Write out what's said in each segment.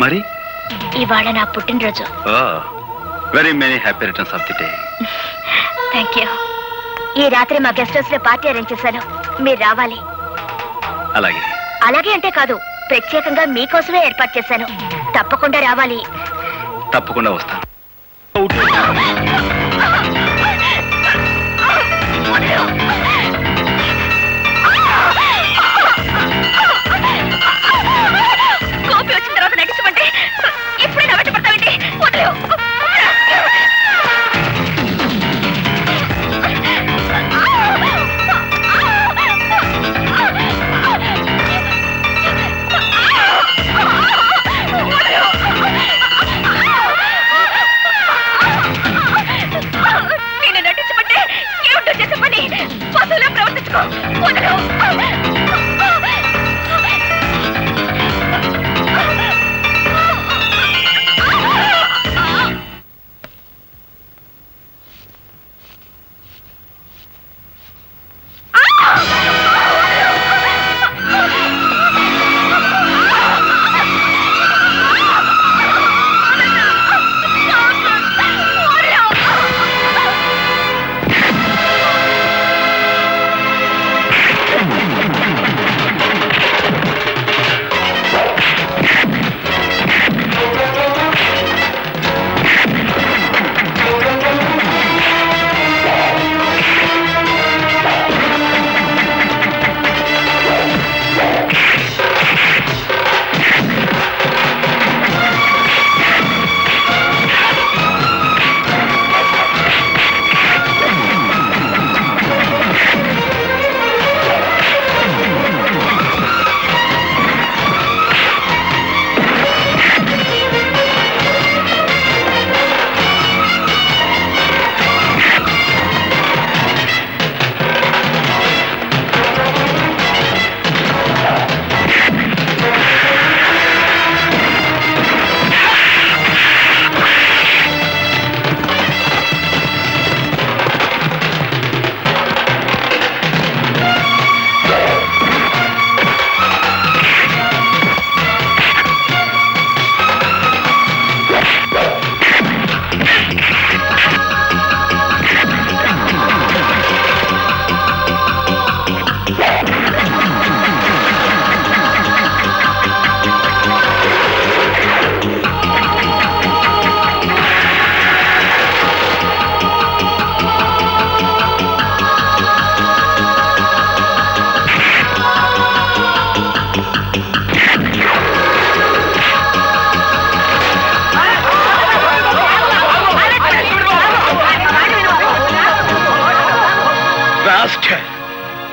మరి? ఇవాళ నా పుట్టినరోజు. Very many happy returns of the day thank you ఈ రాత్రి మా గెస్ట్ హౌస్లో పార్టీ అరేంజ్ చేశాను. మీరు రావాలి. అలాగే. అలాగే అంటే కాదు ప్రత్యేకంగా మీకోసమే ఏర్పాటు చేశాను. తప్పకుండా రావాలి. తప్పకుండా వస్తాను.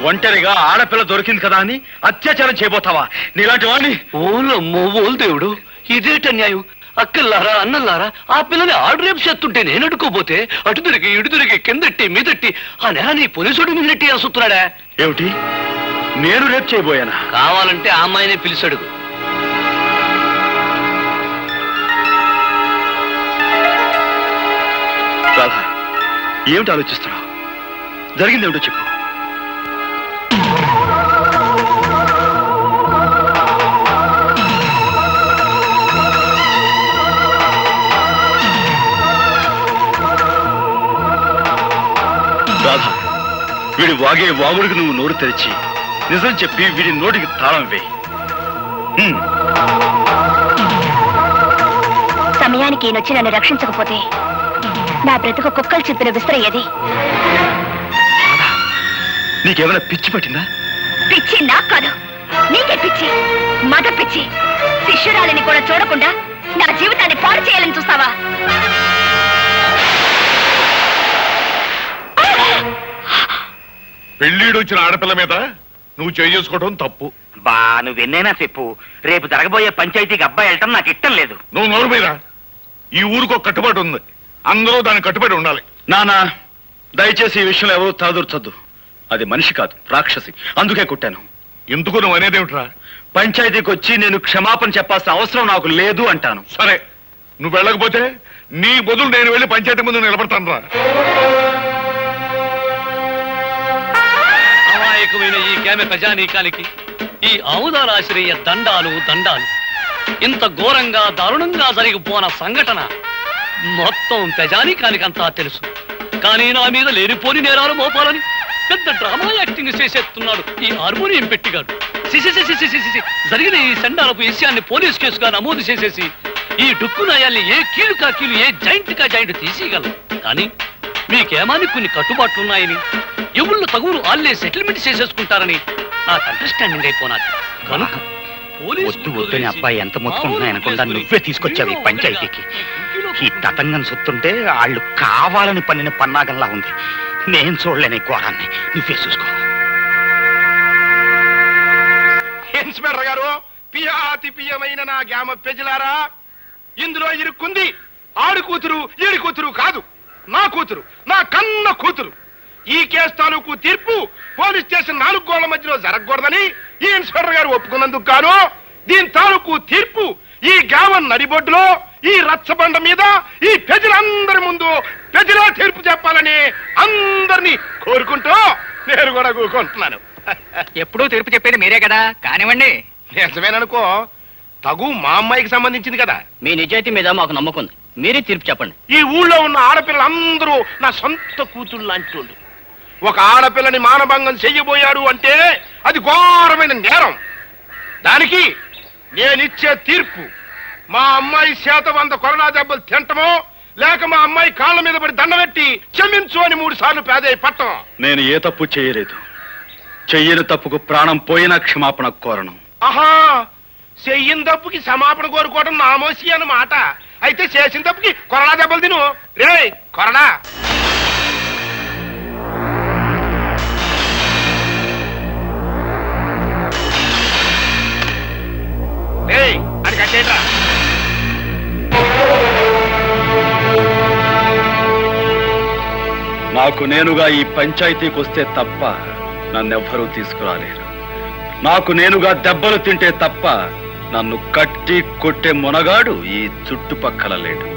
ఒంటరిగా ఆడపిల్ల దొరికింది కదా అని అత్యాచారం చేయబోతావా? నీలాంటి వాడిని ఓలమ్మో ఓల్ దేవుడు. ఇదేట న్యాయం అక్కల్లారా అన్నల్లారా ఆ పిల్లని ఆడు రేపు చేస్తుంటే నేను అడుకోపోతే అటు తిరిగి ఇటు తిరిగి కిందట్టి మీదట్టి ఆ నెల నీ పోలీసుడు మీదట్టి అసుతున్నాడా ఏమిటి? నేను రేపు చేయబోయానా? కావాలంటే ఆ అమ్మాయినే పిలిచడుగు ఏమిటి ఆలోచిస్తున్నావు? జరిగింది ఏమిటో చెప్పు. వీడి వాగే వాగుడికి నువ్వు నోరు తెరిచి నిజం చెప్పి వీడి నోటికి తాళం వేయి. హ్మ్. సమయానికి ఈయనొచ్చి నన్ను రక్షించకపోతే నా బ్రతుకు కుక్కలు చెప్పిన విసిరయ్యేది నీకేమైనా పిచ్చి పట్టిందా? పిచ్చి నాకు కాదు. నీకే పిచ్చి మగ పిచ్చి. శిష్యురాలిని కూడా చూడకుండా నా జీవితాన్ని పాడు చేయాలని చూస్తావా? పెళ్ళీడు వచ్చిన ఆడపిల్ల మీద నువ్వు చేసుకోవడం తప్పు. బా నువ్వెన్నైనా చెప్పు. రేపు జరగబోయే పంచాయతీకి అబ్బాయి వెళ్ళటం నాకు ఇష్టం లేదు. నువ్వు నోరు మీద ఈ ఊరికి ఒక కట్టుబాటు ఉంది. అందరూ దానికి కట్టుబడి ఉండాలి. నానా దయచేసి ఈ విషయంలో ఎవరు తలదూర్చొద్దు. అది మనిషి కాదు రాక్షసి. అందుకే కుట్టాను. ఎందుకు నువ్వు అనేదేమిట్రా పంచాయతీకి వచ్చి నేను క్షమాపణ చెప్పాల్సిన అవసరం నాకు లేదు అంటాను. సరే నువ్వు వెళ్ళకపోతే నీ బదులు నేను వెళ్ళి పంచాయతీ ముందు నిలబడతాను రా అమాయకమైన ఈ కేమె ప్రజానీకానికి ఈ ఆముదారాశ్రయ దండాలు దండాలు. ఇంత ఘోరంగా దారుణంగా జరిగిపోన సంఘటన మొత్తం ప్రజానీకానికంతా తెలుసు. కానీ నా మీద లేనిపోని నేరాలు మోపాలని పెద్ద డ్రామా యాక్టింగ్ చేసేస్తున్నాడు ఈ హార్మోనియం పెట్టిగాడు. సిసి జరిగిన ఈ సండాలపు విషయాన్ని పోలీస్ కేసుగా నమోదు చేసేసి ఈ డుక్కు నయాల్ని ఏ కీలు కా కీలు ఏ జాయింట్ కా జాయింట్ తీసేయగలం. కానీ మీకేమాని కొన్ని కట్టుబాట్లున్నాయని? ఎవళ్ళు తగులు ఆల్లే సెటిల్మెంట్ చేసేసుకుంటారని నాకు అండర్స్టాండింగ్ అయిపోనాది. కనుక వద్దు వద్దని అబ్బాయి ఎంత మొత్తుకుంటున్నా అనకుండా నువ్వే తీసుకొచ్చావు ఈ పంచాయతీకి. ఈ తతంగం సుత్తుంటే వాళ్ళు కావాలని పన్నిన పన్నాగంలా ఉంది. నేను చూడలేని ఘోరాన్ని. నువ్వే చూసుకో. ఇన్స్పెక్టర్ గారు పియాతి పియమైన నా గ్యామ ప్రజలారా ఇందులో ఇరుక్కుంది ఆడు కూతురు ఈడి కూతురు కాదు. నా కూతురు నా కన్న కూతురు. ఈ కేసు తాలూకు తీర్పు పోలీస్ స్టేషన్ నాలుగు గోళ్ళ మధ్యలో జరగకూడదని ఈ ఇన్స్పెక్టర్ గారు ఒప్పుకున్నందుకు గాను దీని తాలూకు తీర్పు ఈ గ్రామం నడిబొడ్డులో ఈ రచ్చబండ మీద ఈ ప్రజలందరి ముందు ప్రజలా తీర్పు చెప్పాలని అందరినీ కోరుకుంటూ నేను కూడా కూకుంటున్నాను ఎప్పుడూ తీర్పు చెప్పేది మీరే కదా కానివ్వండి. నిజమేననుకో తగు మా అమ్మాయికి సంబంధించింది కదా. మీ నిజాయితీ మీద మాకు నమ్మకం ఉంది. మీరే తీర్పు చెప్పండి. ఈ ఊళ్ళో ఉన్న ఆడపిల్లలందరూ నా సొంత కూతుళ్ళు లాంటి వాళ్ళు ఒక ఆడపిల్లని మానభంగం చెయ్యబోయాడు అంటే అది ఘోరమైన నేరం. దానికి నేనిచ్చే తీర్పు మా అమ్మాయి చేత వంద కొరడా దెబ్బలు తింటమో లేక మా అమ్మాయి కాళ్ళ మీద పడి దండబెట్టి క్షమించు అని మూడు సార్లు పేదయ్య పట్టం. నేను ఏ తప్పు చేయలేదు. చెయ్యని తప్పుకు ప్రాణం పోయినా క్షమాపణ కోరను. ఆహా చెయ్యిన తప్పుకి సమాపణ కోరుకోవడం నామోసి అన్నమాట. అయితే చేసిన తప్పుకి కొరడా దెబ్బలు తిను. రే కొరడా. రేయ్, కట్టేట్రా నాకు నేనుగా ఈ పంచాయతీకి వస్తే తప్ప నన్నెవ్వరూ తీసుకురాలేరు. నాకు నేనుగా దెబ్బలు తింటే తప్ప నన్ను కట్టి కొట్టే మునగాడు ఈ చుట్టుపక్కల లేడు.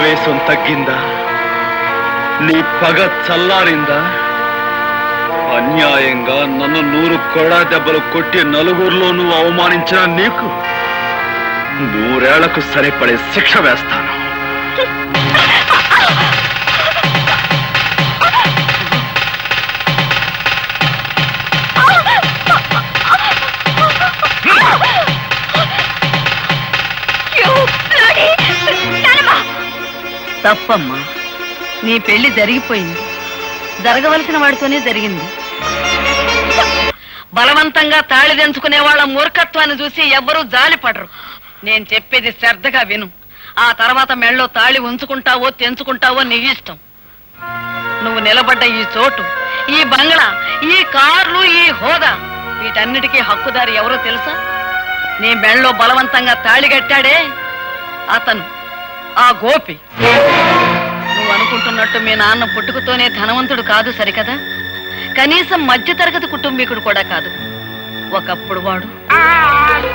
ఆవేశం తగ్గిందా? నీ పగ చల్లారిందా? అన్యాయంగా నన్ను నూరు కొడా దెబ్బలు కొట్టి నలుగురిలో నువ్వు అవమానించిన నీకు నూరేళ్ళకు సరిపడే శిక్ష వేస్తాను. తప్పమ్మా. నీ పెళ్ళి జరిగిపోయింది. జరగవలసిన వాడితోనే జరిగింది. బలవంతంగా తాళి తెంచుకునే వాళ్ళ మూర్ఖత్వాన్ని చూసి ఎవ్వరూ జాలిపడరు నేను చెప్పేది శ్రద్ధగా విను. ఆ తర్వాత మెళ్ళో తాళి ఉంచుకుంటావో తెంచుకుంటావో నీ ఇష్టం. నువ్వు నిలబడ్డ ఈ చోటు ఈ బంగ్లా ఈ కార్లు ఈ హోదా వీటన్నిటికీ హక్కుదారి ఎవరో తెలుసా? నీ మెళ్ళో బలవంతంగా తాళి కట్టాడే అతను. ఆ గోపి. నువ్వు అనుకుంటున్నట్టు మీ నాన్న పుట్టుకతోనే ధనవంతుడు కాదు సరికదా? కనీసం మధ్యతరగతి కుటుంబీకుడు కూడా కాదు. ఒకప్పుడు వాడు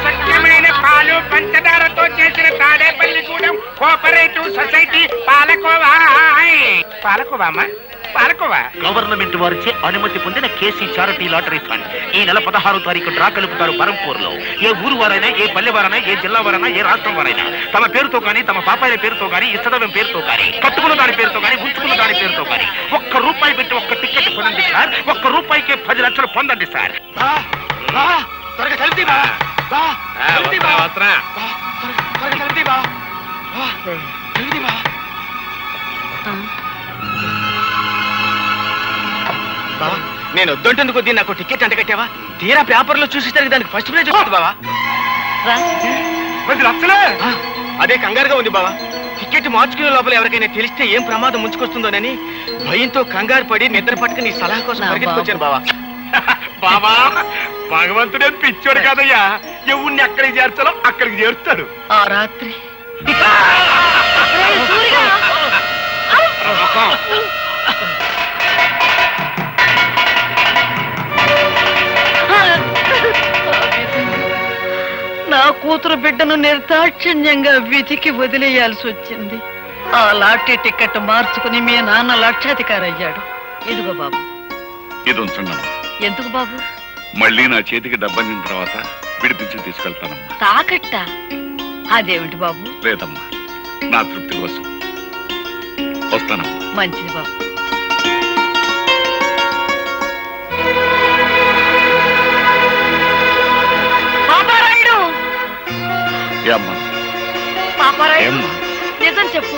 స్వచ్ఛమైన పాలు పంచదారతో చేసిన తాడేపల్లిగూడెం కోఆపరేటివ్ సొసైటీ పాలకోవా? పాలకోవా అమ్మా పాలకోవా? గవర్నమెంట్ వారిచే అనుమతి పొందిన కేసీ చారిటీ లాటరీ ఫండ్. ఈ నెల పదహారు తారీఖు డ్రా కలుపుతారు బరంపూర్లో ఏ ఊరు వారైనా ఏ పల్లె వారైనా ఏ జిల్లా వారైనా ఏ రాష్ట్రం వారైనా తమ పేరుతో గాని తమ పాపాయిల పేరుతో గాని ఇష్టదవం పేరుతో గాని కట్టుకున్న దాని పేరుతో గాని ఉంచుకున్న దాని పేరుతో గాని ఒక్క రూపాయి పెట్టి ఒక్క టికెట్ కొనండి సార్. ఒక్క రూపాయికే పది లక్షలు పొందండి సార్. కలిపి కలిపి త్వరగా కలిపి నేను వద్దంటేందుకు దీన్ని నాకు టికెట్ అంట కట్టావా? తీరా పేపర్లో చూసేసరికి దానికి ఫస్ట్ ప్రైజ్ వచ్చింది బావా. అదే కంగారుగా ఉంది బావా. టికెట్ మార్చుకునే లోపల ఎవరికైనా తెలిస్తే ఏం ప్రమాదం ముంచుకొస్తుందోనని భయంతో కంగారు పడి నిద్ర పట్టుకుని నీ సలహా కోసం పరిగెత్తుకొచ్చాను బావా. బాబా భగవంతుడే పిచ్చోడు కాదయ్యా. ఎవరిని ఎక్కడికి చేర్చాలో అక్కడికి చేరుస్తాడు. ఆ రాత్రి. కూతురు బిడ్డను నిర్దాక్షిణ్యంగా వెతికి వదిలేయాల్సి వచ్చింది. ఆ లాటరీ టికెట్ మార్చుకుని మీ నాన్న లక్షాధికారి అయ్యాడు ఇదిగో బాబు. ఇది ఉంచండమ్మా ఎందుకు బాబు? మళ్ళీ నా చేతికి డబ్బందిన తర్వాత విడిపించి తీసుకెళ్తానమ్మా. తాకట్ట? అదేమిటి బాబు? లేదమ్మా. నా తృప్తి కోసం. వస్తానమ్మా. మంచిది బాబు. ఏమ్మా? నిజం చెప్పు.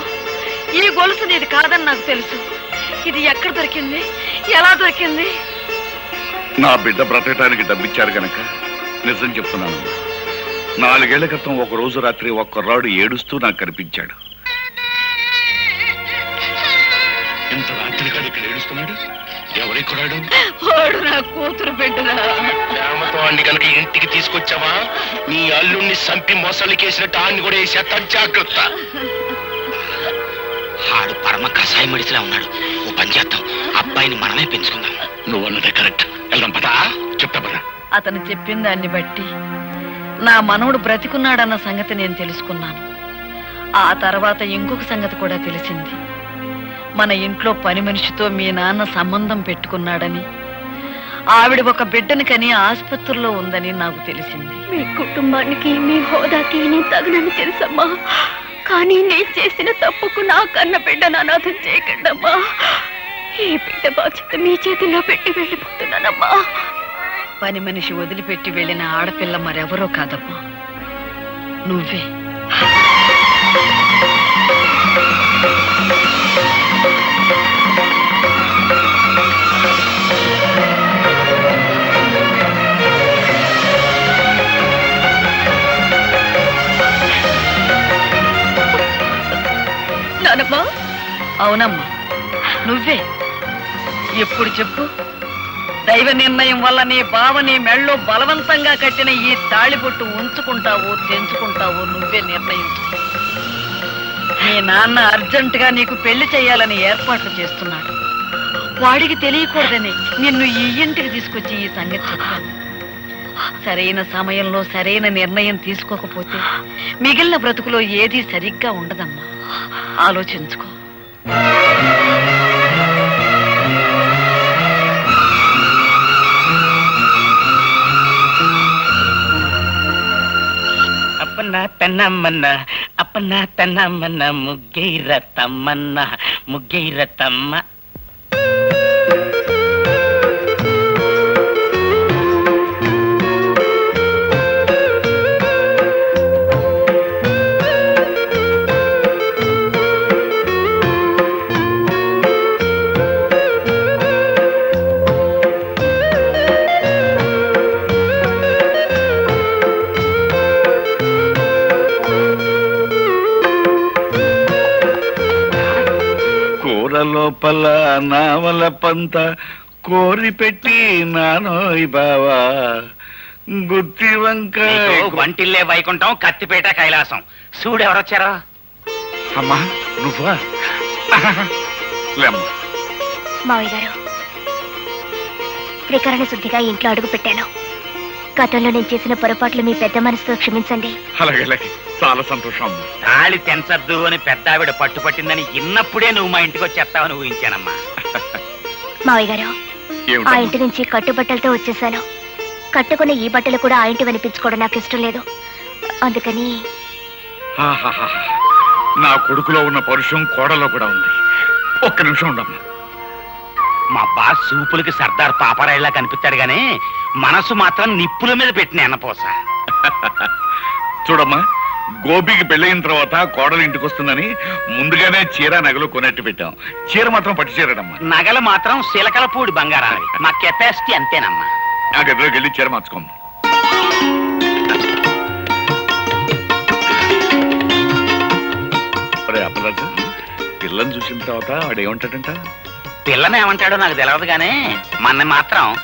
ఈ గొలుసు నీది కాదని నాకు తెలుసు. ఇది ఎక్కడ దొరికింది? ఎలా దొరికింది? నా బిడ్డ బ్రతకటానికి డబ్బిచ్చారు గనక నిజం చెప్తున్నానమ్మా నాలుగేళ్ళ క్రితం ఒక రోజు రాత్రి ఒక కుర్రాడు ఏడుస్తూ నాకు కనిపించాడు. ఇంత రాత్రి కాదు ఇక్కడ ఏడుస్తున్నాడు? ఎవరి కుర్రాడు వాడు నా కూతురు బిడ్డరా ప్రేమతో అన్ని కనుక ఇంటికి తీసుకొచ్చావా? నీ అల్లుణ్ణి సంపి మొసలికేసినట్టు ఆడిని కూడా వేసేస్తా జాగ్రత్త. ఆడు పరమ కషాయం మడిసిలా ఉన్నాడు. ఓ పని చేద్దాం. అబ్బాయిని మనమే పెంచుకుందాం. నువ్వు అన్నదే కరెక్ట్. వెళ్దాం పదా. చెప్తా పదా. అతను చెప్పిన దాన్ని బట్టి నా మనవడు బ్రతికున్నాడన్న సంగతి నేను తెలుసుకున్నాను. ఆ తర్వాత ఇంకొక సంగతి కూడా తెలిసింది. మన ఇంట్లో పని మనిషితో మీ నాన్న సంబంధం పెట్టుకున్నాడని ఆవిడ ఒక బిడ్డని కని ఆసుపత్రిలో ఉందని నాకు తెలిసింది. మీ కుటుంబానికి మీ హోదాకి నేను తగనని తెలుసమ్మా. కానీ నేను చేసిన తప్పుకు నా కన్న బిడ్డను అనాథం చేయకండమ్మా. ఈ బిడ్డ బాధ్యత మీ చేతుల్లో పెట్టి వెళ్ళిపోతున్నానమ్మా. పని మనిషి వదిలిపెట్టి వెళ్ళిన ఆడపిల్ల మరెవరో కాదమ్మా. నువ్వే. అవునమ్మా. నువ్వే. ఎప్పుడు చెప్పు? దైవ నిర్ణయం వల్ల నీ బావ నీ మెళ్ళో బలవంతంగా కట్టిన ఈ తాళిబొట్టు ఉంచుకుంటావో తెంచుకుంటావో నువ్వే నిర్ణయించు. మీ నాన్న అర్జెంటుగా నీకు పెళ్ళి చేయాలని ఏర్పాట్లు చేస్తున్నాడు. వాడికి తెలియకూడదని నిన్ను ఈ ఇంటికి తీసుకొచ్చి ఈ సంగతి చెప్పాను సరైన సమయంలో సరైన నిర్ణయం తీసుకోకపోతే మిగిలిన బ్రతుకులో ఏదీ సరిగ్గా ఉండదమ్మా. ఆలోచించుకో. అప్పన్న తన్నమ్మన్న అప్పన్న తన్నమ్మన్న ముగ్గైర తమ్మన్న ముగ్గైర తమ్మ లోపల నావల పంత కోరి పెట్టి నానోయ్ బావా. గుత్తి వంకాయ నీకు వంటిల్లే వైకుంఠం కత్తిపేట కైలాసం. చూడు ఎవరొచ్చారో అమ్మా నువ్వా? లేమ్మా. మావయ్య గారు త్రికరణ శుద్ధిగా ఇంట్లో అడుగు పెట్టాను. గతంలో నేను చేసిన పొరపాట్లు మీ పెద్ద మనసుతో క్షమించండి. అలాగే అలాగే. చాలా సంతోషం తాళి తెంచద్దు అని పెద్ద ఆవిడ పట్టుపట్టిందని ఇన్నప్పుడే నువ్వు మా ఇంటికి వచ్చేస్తావని ఊహించానమ్మా. మావయ్య గారు ఆ? ఇంటి నుంచి కట్టుబట్టలతో వచ్చేసాను. కట్టుకున్న ఈ బట్టలు కూడా ఆ ఇంటి వినిపించుకోవడం నాకు ఇష్టం లేదు. అందుకని. నా కొడుకులో ఉన్న పరుషం కోడలో కూడా ఉంది. ఒక్క నిమిషం ఉండమ్మా మా బాస్ సూపులకి సర్దార్ పాపరాయిలా కనిపిస్తాడు గానీ మనసు మాత్రం నిప్పుల మీద పెట్టిన ఎన్నపోస చూడమ్మా గోపికి పెళ్ళయిన తర్వాత కోడలు ఇంటికి వస్తుందని ముందుగానే చీర నగలు కొనట్టు పెట్టాం. చీర మాత్రం పట్టు చీరడమ్మా నగలు మాత్రం సిలకలపూడి బంగారావి మా కెపాసిటీ అంతేనమ్మా. ఆ గదిలోకి వెళ్ళి చీర మార్చుకోమ్మా. అప్పరాజు పిల్లని చూసిన తర్వాత వాడు ఏమంటాడంట పిల్లని ఏమంటాడో నాకు తెలియదు గానీ మన మాత్రం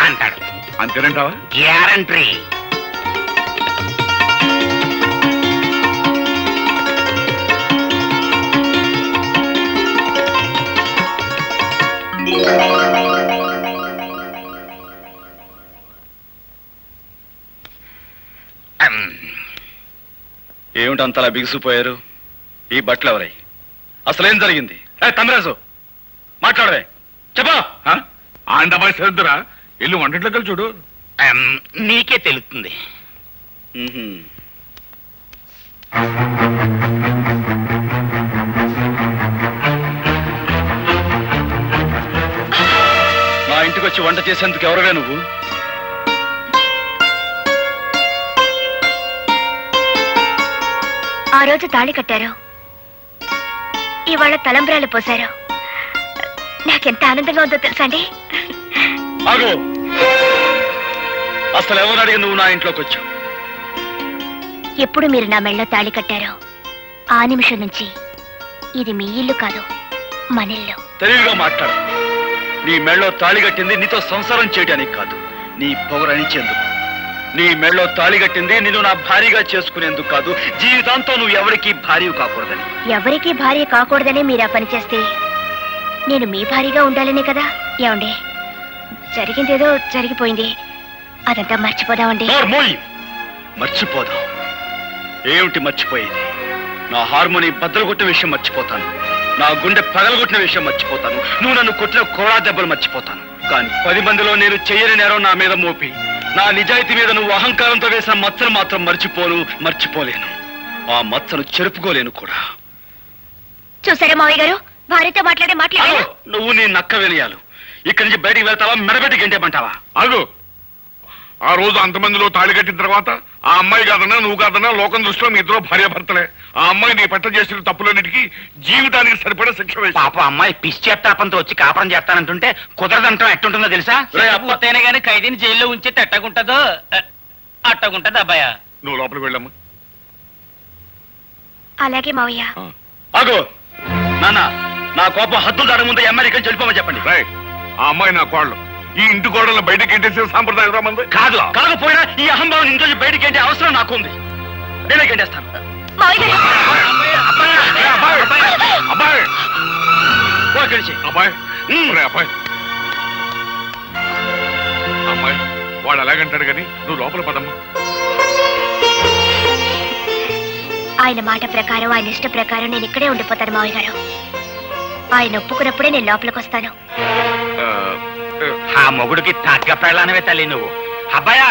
అంటాడు. అంతేనంటావా? గ్యారంటీ. ఏమిటి అంతలా బిగుసిపోయారు? ఈ బట్టలు ఎవరై అసలేం జరిగింది? ఏ తమరాజు మాట్లాడవే. చెప్పా. ఆ? ఆండమాయి సరిద్దురా వెళ్ళి వంటింట్లోకి వెళ్ళి చూడు. నీకే తెలుస్తుంది. నా ఇంటికి వచ్చి వంట చేసేందుకు ఎవరువే నువ్వు? ఆ రోజు తాళి కట్టారు. ఇవాళ తలంబ్రాలు పోశారు. నాకెంత ఆనందంగా ఉందో తెలుసా అండి? ఆగు అసలు ఎవరు అడిగి నువ్వు నా ఇంట్లోకి వచ్చావు? ఎప్పుడు మీరు నా మెళ్ళో తాళి కట్టారో ఆ నిమిషం నుంచి ఇది మీ ఇల్లు కాదు మన ఇల్లు. తెలివిగా మాట్లాడు. నీ మెళ్ళో తాళి కట్టింది నీతో సంసారం చేయడానికి కాదు నీ పొగరనిచ్చేందుకు నీ మెళ్ళో తాళి కట్టింది నిన్ను నా భారీగా చేసుకునేందుకు కాదు జీవితాంతం నువ్వు ఎవరికి భారీ కాకూడదని. ఎవరికీ భార్య కాకూడదనే మీరు ఆ పని చేస్తే నేను మీ భార్యగా ఉండాలనే కదా? ఏమండి? జరిగిందేదో జరిగిపోయింది. అదంతా మర్చిపోదామండి. మర్చిపోదాం. ఏమిటి మర్చిపోయేది? నా హార్మోని బద్దలు కొట్టిన విషయం మర్చిపోతాను. నా గుండె పగలగొట్టిన విషయం మర్చిపోతాను. నువ్వు నన్ను కొట్టిన కోడా దెబ్బలు మర్చిపోతాను. కానీ పది మందిలో నేను చెయ్యని నేరం నా మీద మోపి నా నిజాయితీ మీద నువ్వు అహంకారంతో వేసిన మచ్చను మాత్రం మర్చిపోను మర్చిపోలేను. ఆ మచ్చను చెరుపుకోలేను కూడా. చూసారా మావయ్య గారు? భార్యతో మాట్లాడే మాట్లాడారు ఆగు! నువ్వు నీ నక్క వినయాలు ఇక్కడి నుంచి బయటికి వెళ్తావా? మెడబెట్టి గంటేమంటావా ఆగు ఆ రోజు అంతమందిలో తాళి కట్టిన తర్వాత ఆ అమ్మాయి కాదన్నా నువ్వు కాదన్నా లోకం దృష్టిలో మీ ఇద్దరు భార్యాభర్తలే ఆ అమ్మాయి నీ పట్ల చేసిన తప్పులన్నిటికీ జీవితానికి సరిపడే శిక్ష వేసి. పాప అమ్మాయి పిచ్చేత్తాపంతో వచ్చి కాపురం చేస్తానంటుంటే కుదరదంటాం ఎట్టుంటుందో తెలుసా. పూర్తయినా గానీ ఖైదీని జైల్లో ఉంచి ఎట్టగుంటదో అట్టగుంటది అబ్బాయా. నువ్వు లోపలికి వెళ్ళమ్మా. అలాగే మావయ్య. ఆగు నాన్న నా కోపం హద్దులు దాని ముందు అమెరికన్ చెడిపోమని చెప్పండి. ఆ అమ్మాయి నా కోడలు. ఈ ఇంటి కోడలను బయటకి ఎంటేసే సాంప్రదాయం రా మంది. కాదు కాకపోయినా ఈ అహంభావం ఇంట్లో బయటికి ఏంటి అవసరం నాకుంది నేనే గంటేస్తాను. అబ్బాయి అబ్బాయి. అమ్మాయి వాడు అలాగంటాడు కానీ నువ్వు లోపల పదమ్మా. ఆయన మాట ప్రకారం ఆయన ఇష్ట ప్రకారం నేను ఇక్కడే ఉండిపోతాను మావయ్య గారు. ఆయన ఒప్పుకున్నప్పుడే నేను లోపలికి వస్తాను ఆ, మొగుడికి తగ్గ పెళ్ళానవే తల్లి నువ్వు అబ్బాయా